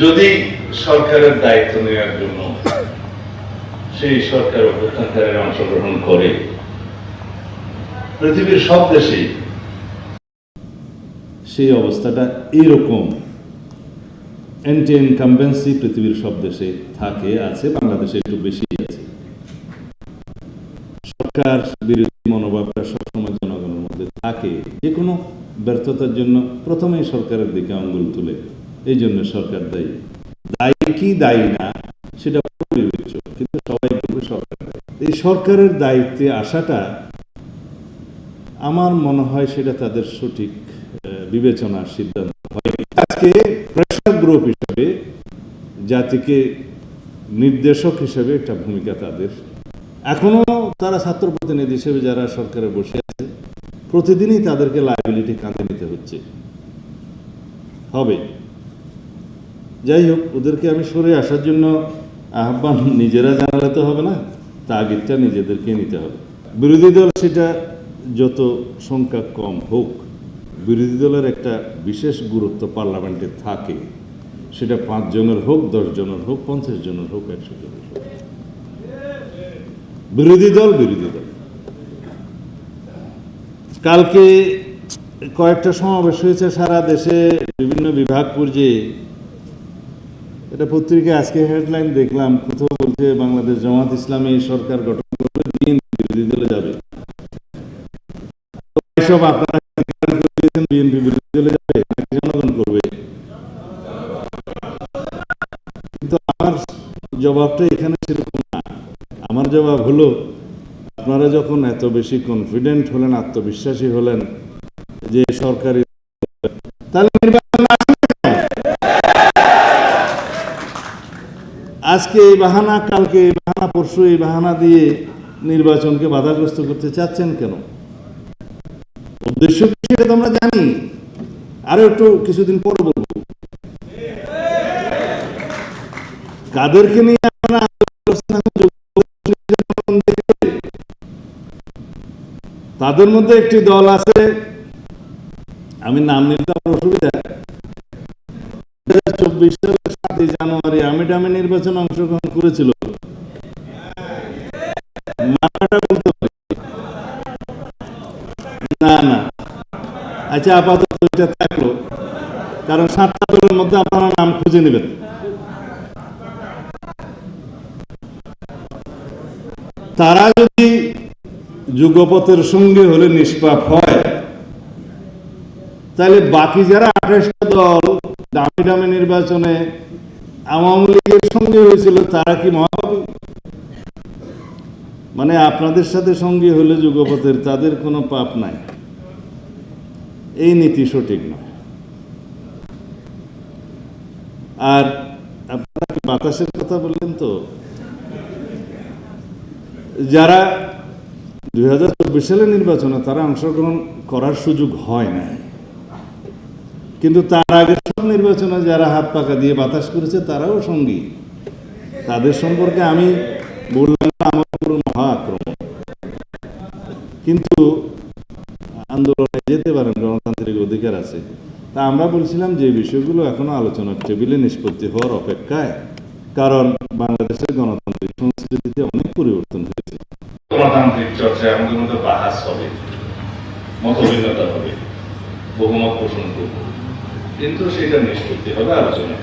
যদি সরকারের দায়িত্ব নেওয়ার জন্য সেই সরকার অভ্যুত্থানকারীরা অংশগ্রহণ করে, পৃথিবীর সব দেশেই সেই অবস্থাটা এইরকম অ্যান্টি ইনকামবেন্সি পৃথিবীর সব দেশে থাকে, আছে, বাংলাদেশে একটু বেশি আছে। সরকার বিরোধী মনোভাবটা সবসময় জনগণের মধ্যে থাকে। যে কোনো ব্যর্থতার জন্য প্রথমেই সরকারের দিকে আঙ্গুল তুলে। এই জন্য সরকার দায়ী। দায়ী কি দায়ী না, সেটা বিবেচ্য কিন্তু সবাই বলবে সরকার। এই সরকারের দায়িত্বে আসাটা আমার মনে হয় সেটা তাদের সঠিক বিবেচনার সিদ্ধান্ত হয় আজকে প্রেশার গ্রুপ হিসেবে, জাতিকে নির্দেশক হিসেবে একটা ভূমিকা তাদের। এখনও তারা ছাত্র প্রতিনিধি হিসেবে যারা সরকারে বসে আছে, প্রতিদিনই তাদেরকে লাইবিলিটি কাঁধে নিতে হচ্ছে। হবে। যাই হোক ওদেরকে আমি সরে আসার জন্য আহ্বান নিজেরা জানালে হবে না, তাগিদটা নিজেদেরকে নিতে হবে। বিরোধী দল সেটা যত সংখ্যা কম হোক, বিরোধী দলের একটা বিশেষ গুরুত্ব পার্লামেন্টে থাকে। সেটা পাঁচ জনের হোক, দশ জনের হোক, পঞ্চাশ জনের হোক, একশো জনের হোক। বিরোধী দল বিরোধী দল। কালকে কয়েকটা সমাবেশ হয়েছে সারা দেশে, বিভিন্ন বিভাগ পর্যায়ে। এটা পত্রিকায় আজকে হেডলাইন দেখলাম কোথাও বলছে বাংলাদেশ জামাত ইসলামী সরকার গঠন করবে বিরোধী দলে যাবে। এসব আপনারা বিএনপি বিরোধী দলে যাবে, নাকি জনগণ করবে? কিন্তু আমার জবাবটা এখানে সেরকম না। আমার জবাব হলো, আপনারা যখন এত বেশি কনফিডেন্ট হলেন, আত্মবিশ্বাসী হলেন যে সরকারি তাহলে আজকে এই বাহানা, কালকে এই বাহানা, পরশু এই বাহানা দিয়ে নির্বাচনকে বাধাগ্রস্ত করতে চাচ্ছেন কেন? উদ্দেশ্য সেটা তো আমরা জানি। আরও একটু কিছুদিন পরে বলব। কাদেরকে নিয়ে তাদের মধ্যে একটি দল আছে। আমি নাম নিতে অসুবিধা। টামে নির্বাচনে অংশগ্রহণ করেছিল। না না। আচ্ছা আপাতত এটা থাকল। কারণ সাতটা দলের মধ্যে আপনারা নাম খুঁজে নেবেন। তারা যদি যুগপথের সঙ্গে হলে নিষ্পাপ হয়, তাহলে বাকি যারা আঠাশটা দল দামি দামি নির্বাচনে আওয়ামী লীগের সঙ্গে হয়েছিল, তারা কি মহাপাপী মানে আপনাদের সাথে সঙ্গী হলে যুগপথের তাদের কোনো পাপ নাই। এই নীতি সঠিক নয়। আর আপনারা বাতাসের কথা বললেন তো? যারা দুই সালের নির্বাচনে তারা অংশগ্রহণ করার সুযোগ হয় না কিন্তু তার আগে সব নির্বাচনে যারা হাত পাকা দিয়ে বাতাস করেছে, তারাও সঙ্গী। তাদের সম্পর্কে আমি বললাম, আমার মহা আক্রমণ কিন্তু আন্দোলনে যেতে পারেন, গণতান্ত্রিক অধিকার আছে। তা আমরা বলছিলাম যে বিষয়গুলো এখনও আলোচনার টেবিলে নিষ্পত্তি হওয়ার অপেক্ষায়। কারণ বাংলাদেশের গণতান্ত্রিক সংস্কৃতিতে অনেক পরিবর্তন হয়েছে। গণতান্ত্রিক চর্চায় আমাদের মধ্যে বাহাস হবে? মতভিন্নতা হবে? বহুমত পোষণ করব? কিন্তু সেটা নিষ্পত্তি হবে আলোচনা